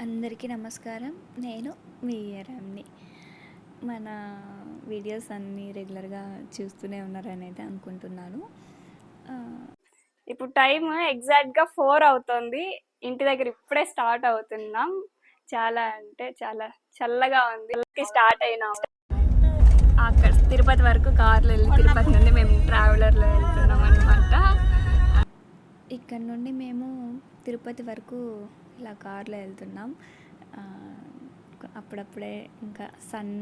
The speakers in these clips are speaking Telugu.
అందరికీ నమస్కారం. నేను మీ రామ్ని మన వీడియోస్ అన్నీ రెగ్యులర్గా చూస్తూనే ఉన్నారని అయితే అనుకుంటున్నాను ఇప్పుడు టైం ఎగ్జాక్ట్గా ఫోర్ అవుతుంది. ఇంటి దగ్గర ఇప్పుడే స్టార్ట్ అవుతున్నాం. చాలా అంటే చాలా చల్లగా ఉంది. స్టార్ట్ అయినాం. అక్కడ తిరుపతి వరకు కార్లో వెళ్ళి తిరుపతి నుండి మేము ట్రావెలర్లో వెళ్తున్నాం అనమాట ఇక్కడ నుండి మేము తిరుపతి వరకు ఇలా కార్లో వెళ్తున్నాం. అప్పుడప్పుడే ఇంకా సన్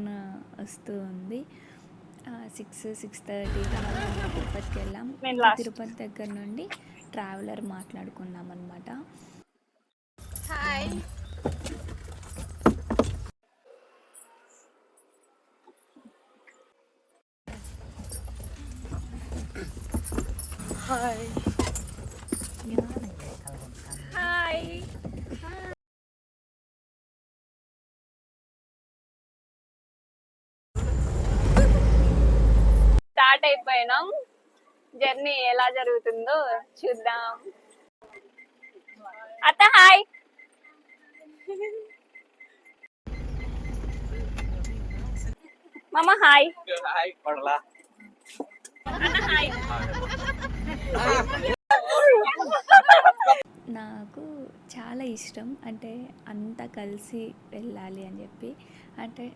వస్తూ ఉంది. సిక్స్ సిక్స్ థర్టీ తిరుపతికి వెళ్ళాం. తిరుపతి దగ్గర నుండి ట్రావెలర్ మాట్లాడుకున్నాం అనమాట హాయ్ హాయ్ స్టార్ట్ అయిపోయినాం. జర్నీ ఎలా జరుగుతుందో చూద్దాం. అత్త హాయ్. మామ హాయ్. నాకు చాలా ఇష్టం అంటే అంతా కలిసి వెళ్ళాలి అని చెప్పి. అంటే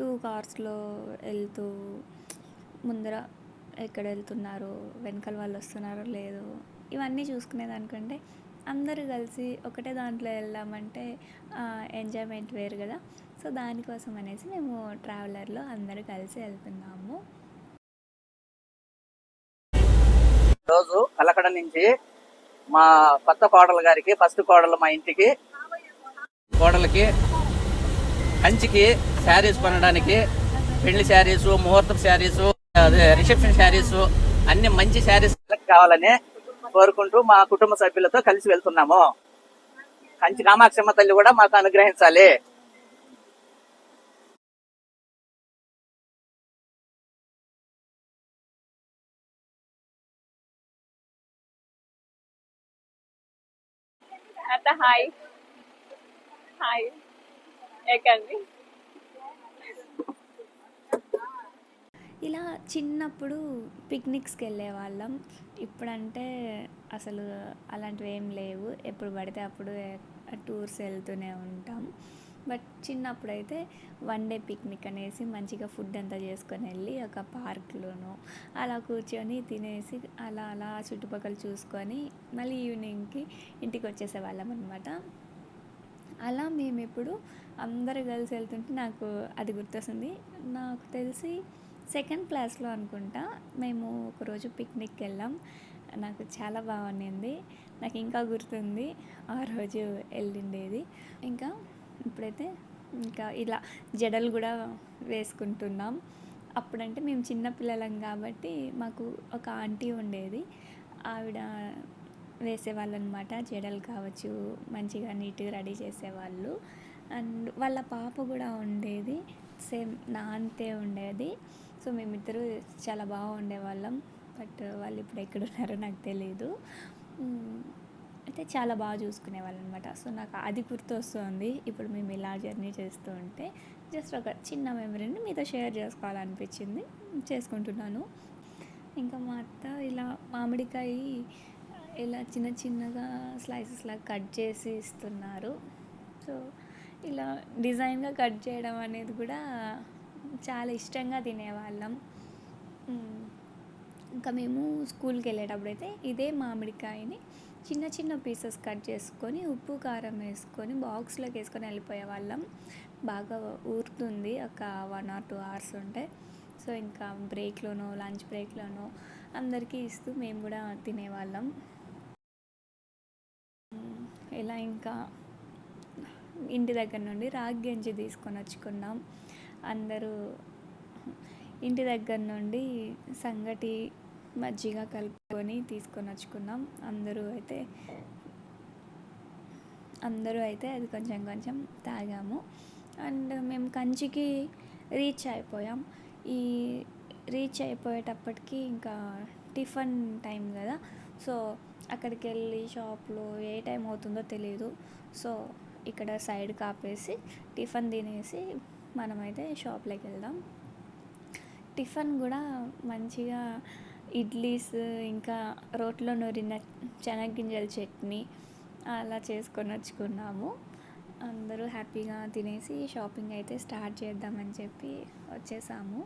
టూ కార్స్లో వెళ్తూ ముందర ఎక్కడ వెళ్తున్నారు వెనకాల వాళ్ళు వస్తున్నారో లేదో ఇవన్నీ చూసుకునేదానికంటే అందరూ కలిసి ఒకటే దాంట్లో వెళ్దామంటే ఎంజాయ్మెంట్ వేరు కదా. సో దానికోసం అనేసి మేము ట్రావెలర్లో అందరూ కలిసి వెళ్తున్నాము రోజు కలకడ నుంచి మా కొత్త కోడలు గారికి ఫస్ట్ కోడలు మా ఇంటికి కోడలకి కంచికి శారీస్ కొనడానికి పెళ్ళి శారీసు ముహూర్తం శారీస్ అదే రిసెప్షన్ శారీస్ అన్ని మంచి శారీస్ కావాలని కోరుకుంటూ మా కుటుంబ సభ్యులతో కలిసి వెళ్తున్నాము. కంచి కామాక్షమ్మ తల్లి కూడా మాకు అనుగ్రహించాలి. అత్త హాయ్. హాయ్. ఏకండి. ఇలా చిన్నప్పుడు పిక్నిక్స్కి వెళ్ళే వాళ్ళం ఇప్పుడంటే అసలు అలాంటివి ఏం లేవు. ఎప్పుడు పడితే అప్పుడు టూర్స్ వెళ్తూనే ఉంటాం. బట్ చిన్నప్పుడు అయితే వన్ డే పిక్నిక్ అనేసి మంచిగా ఫుడ్ అంతా చేసుకొని వెళ్ళి ఒక పార్క్లోనో అలా కూర్చొని తినేసి అలా అలా చుట్టుపక్కల చూసుకొని మళ్ళీ ఈవినింగ్కి ఇంటికి వచ్చేసే వాళ్ళం అనమాట అలా మేము ఇప్పుడు అందరు కలిసి వెళ్తుంటే నాకు అది గుర్తొస్తుంది. నాకు తెలిసి సెకండ్ క్లాస్లో అనుకుంటా మేము ఒకరోజు పిక్నిక్కి వెళ్ళాం. నాకు చాలా బాగుండింది నాకు ఇంకా గుర్తుంది ఆ రోజు వెళ్ళిండేది. ఇంకా ఇప్పుడైతే ఇంకా ఇలా జడలు కూడా వేసుకుంటున్నాం. అప్పుడంటే మేము చిన్న పిల్లలం కాబట్టి మాకు ఒక ఆంటీ ఉండేది. ఆవిడ వేసేవాళ్ళు అనమాట జడలు కావచ్చు మంచిగా నీట్గా రెడీ చేసేవాళ్ళు. అండ్ వాళ్ళ పాప కూడా ఉండేది. సేమ్ నా అంతే ఉండేది. సో మేమిద్దరు చాలా బాగా ఉండేవాళ్ళం బట్ వాళ్ళు ఇప్పుడు ఎక్కడ ఉన్నారో నాకు తెలియదు అయితే చాలా బాగా చూసుకునేవాళ్ళు అనమాట సో నాకు అది గుర్తొస్తుంది. ఇప్పుడు మేము ఇలా జర్నీ చేస్తూ ఉంటే జస్ట్ ఒక చిన్న మెమరీని మీతో షేర్ చేసుకోవాలనిపించింది. చేసుకుంటున్నాను. ఇంకా మా అత్త ఇలా మామిడికాయ ఇలా చిన్న చిన్నగా స్లైసెస్ లాగా కట్ చేసి ఇస్తున్నారు. సో ఇలా డిజైన్గా కట్ చేయడం అనేది కూడా చాలా ఇష్టంగా తినేవాళ్ళం. ఇంకా మేము స్కూల్కి వెళ్ళేటప్పుడు అయితే ఇదే మామిడికాయని చిన్న చిన్న పీసెస్ కట్ చేసుకొని ఉప్పు కారం వేసుకొని బాక్స్లోకి వేసుకొని వెళ్ళిపోయే వాళ్ళం బాగా ఊరుతుంది ఒక వన్ ఆర్ టూ అవర్స్ ఉంటే. సో ఇంకా బ్రేక్లోనో లంచ్ బ్రేక్లోనో అందరికీ ఇస్తూ మేము కూడా తినేవాళ్ళం. ఇలా ఇంకా ఇంటి దగ్గర నుండి రాగి గంజి తీసుకొని వచ్చుకున్నాం. అందరూ ఇంటి దగ్గర నుండి సంగటి మజ్జిగ కలుపుకొని తీసుకొని వచ్చుకున్నాం. అందరూ అయితే అందరూ అయితే అది కొంచెం కొంచెం తాగాము. అండ్ మేము కంచికి రీచ్ అయిపోయాం. ఈ రీచ్ అయిపోయేటప్పటికి ఇంకా టిఫిన్ టైం కదా. సో అక్కడికి వెళ్ళి షాప్లో ఏ టైం అవుతుందో తెలియదు సో ఇక్కడ సైడ్ కాపేసి టిఫిన్ తినేసి మనమైతే షాప్లోకి వెళ్దాం. టిఫిన్ కూడా మంచిగా ఇడ్లీస్ ఇంకా రోట్లో నూరిన శనగింజల చట్నీ అలా చేసుకొని వచ్చుకున్నాము. అందరూ హ్యాపీగా తినేసి షాపింగ్ అయితే స్టార్ట్ చేద్దామని చెప్పి వచ్చేసాము.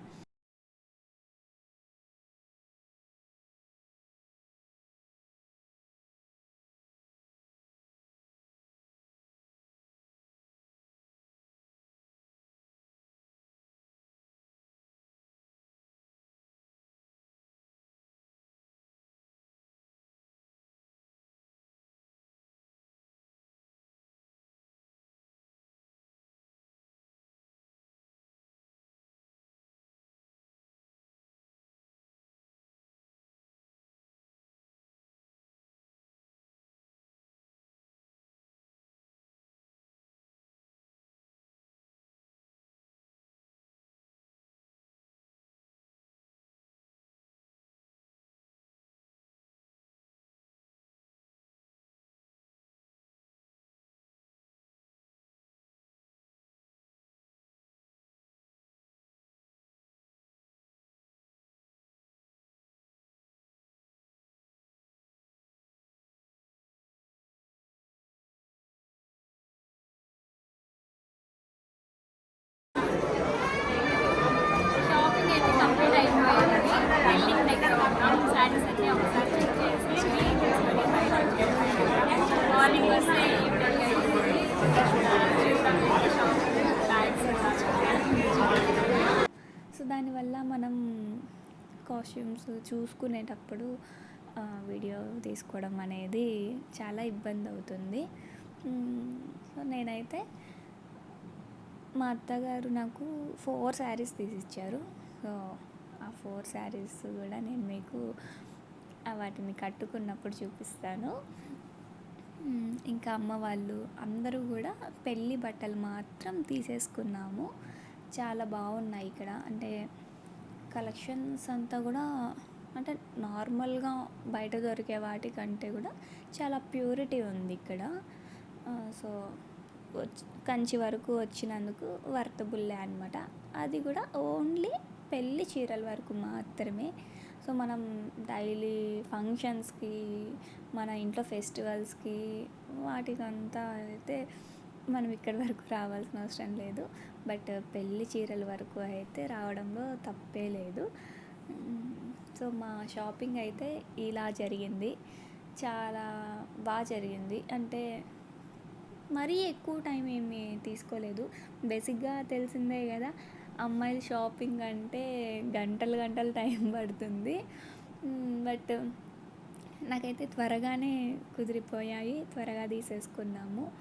మార్నింగ్ వస్తే సో దానివల్ల మనం కాస్ట్యూమ్స్ చూసుకునేటప్పుడు వీడియో తీసుకోవడం అనేది చాలా ఇబ్బంది అవుతుంది. సో నేనైతే మా అత్తగారు నాకు ఫోర్ శారీస్ తీసిచ్చారు. సో ఆ ఫోర్ శారీస్ కూడా నేను మీకు వాటిని కట్టుకున్నప్పుడు చూపిస్తాను. ఇంకా అమ్మ వాళ్ళు అందరూ కూడా పెళ్ళి బట్టలు మాత్రం తీసేసుకున్నాము. చాలా బాగున్నాయి ఇక్కడ. అంటే కలెక్షన్స్ అంతా కూడా అంటే నార్మల్గా బయట దొరికే వాటికంటే కూడా చాలా ప్యూరిటీ ఉంది ఇక్కడ. సో వచ్చి కంచి వరకు వచ్చినందుకు వర్తబుల్లే అనమాట అది కూడా ఓన్లీ పెళ్ళి చీరల వరకు మాత్రమే. సో మనం డైలీ ఫంక్షన్స్కి మన ఇంట్లో ఫెస్టివల్స్కి వాటికంతా అయితే మనం ఇక్కడి వరకు రావాల్సిన అవసరం లేదు. బట్ పెళ్ళి చీరల వరకు అయితే రావడంలో తప్పే లేదు. సో మా షాపింగ్ అయితే ఇలా జరిగింది. చాలా బాగా జరిగింది. అంటే మరీ ఎక్కువ టైం ఏమి తీసుకోలేదు. బేసిక్గా తెలిసిందే కదా అమ్మాయిల షాపింగ్ అంటే గంటలు గంటలు టైం పడుతుంది. బట్ నాకైతే త్వరగానే కుదిరిపోయాయి. త్వరగా తీసేసుకున్నాము.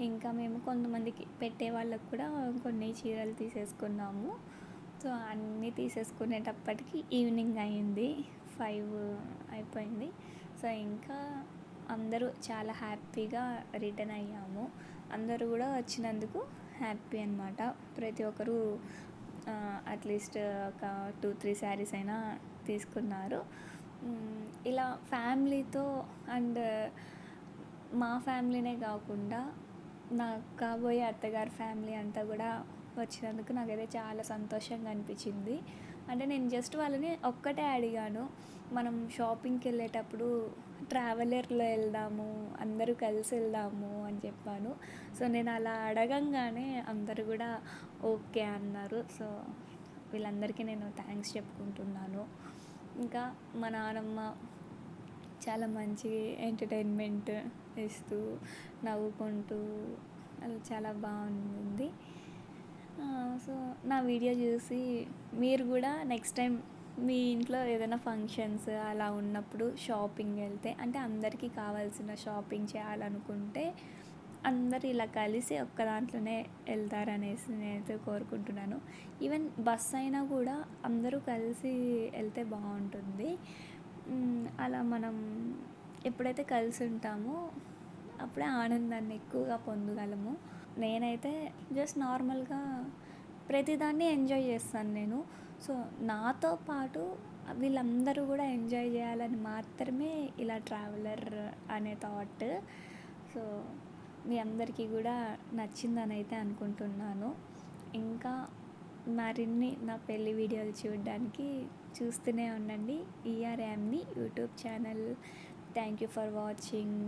ఇంకా మేము కొంతమందికి పెట్టే వాళ్ళకు కూడా కొన్ని చీరలు తీసేసుకున్నాము. సో అన్నీ తీసేసుకునేటప్పటికి ఈవినింగ్ అయింది. ఫైవ్ అయిపోయింది. సో ఇంకా అందరూ చాలా హ్యాపీగా రిటర్న్ అయ్యాము. అందరూ కూడా వచ్చినందుకు హ్యాపీ అనమాట ప్రతి ఒక్కరూ అట్లీస్ట్ ఒక టూ త్రీ శారీస్ అయినా తీసుకున్నారు. ఇలా ఫ్యామిలీతో అండ్ మా ఫ్యామిలీనే కాకుండా నా కాబోయే అత్తగారి ఫ్యామిలీ అంతా కూడా వచ్చినందుకు నాకైతే చాలా సంతోషంగా అనిపించింది. అంటే నేను జస్ట్ వాళ్ళని ఒక్కటే అడిగాను. మనం షాపింగ్కి వెళ్ళేటప్పుడు ట్రావెలర్లో వెళ్దాము అందరూ కలిసి వెళ్దాము అని చెప్పాను. సో నేను అలా అడగంగానే అందరూ కూడా ఓకే అన్నారు. సో వీళ్ళందరికీ నేను థ్యాంక్స్ చెప్పుకుంటున్నాను. ఇంకా మా నానమ్మ చాలా మంచి ఎంటర్టైన్మెంట్ ఇస్తూ నవ్వుకుంటూ అది చాలా బాగుంది సో నా వీడియో చూసి మీరు కూడా నెక్స్ట్ టైం మీ ఇంట్లో ఏదైనా ఫంక్షన్స్ అలా ఉన్నప్పుడు షాపింగ్ వెళ్తే అంటే అందరికీ కావాల్సిన షాపింగ్ చేయాలనుకుంటే అందరు ఇలా కలిసి ఒక్క దాంట్లోనే వెళ్తారనేసి నేనైతే కోరుకుంటున్నాను. ఈవెన్ బస్ అయినా కూడా అందరూ కలిసి వెళ్తే బాగుంటుంది. అలా మనం ఎప్పుడైతే కలిసి ఉంటామో అప్పుడే ఆనందాన్ని ఎక్కువగా పొందగలము. నేనైతే జస్ట్ నార్మల్గా ప్రతిదాన్ని ఎంజాయ్ చేస్తాను నేను. సో నాతో పాటు వీళ్ళందరూ కూడా ఎంజాయ్ చేయాలని మాత్రమే ఇలా ట్రావెలర్ అనే థాట్. సో మీ అందరికీ కూడా నచ్చిందని అయితే అనుకుంటున్నాను. ఇంకా మరిన్ని నా పెళ్ళి వీడియోలు చూడడానికి చూస్తూనే ఉండండి. ఈఆర్ఎంని YouTube channel. Thank you for watching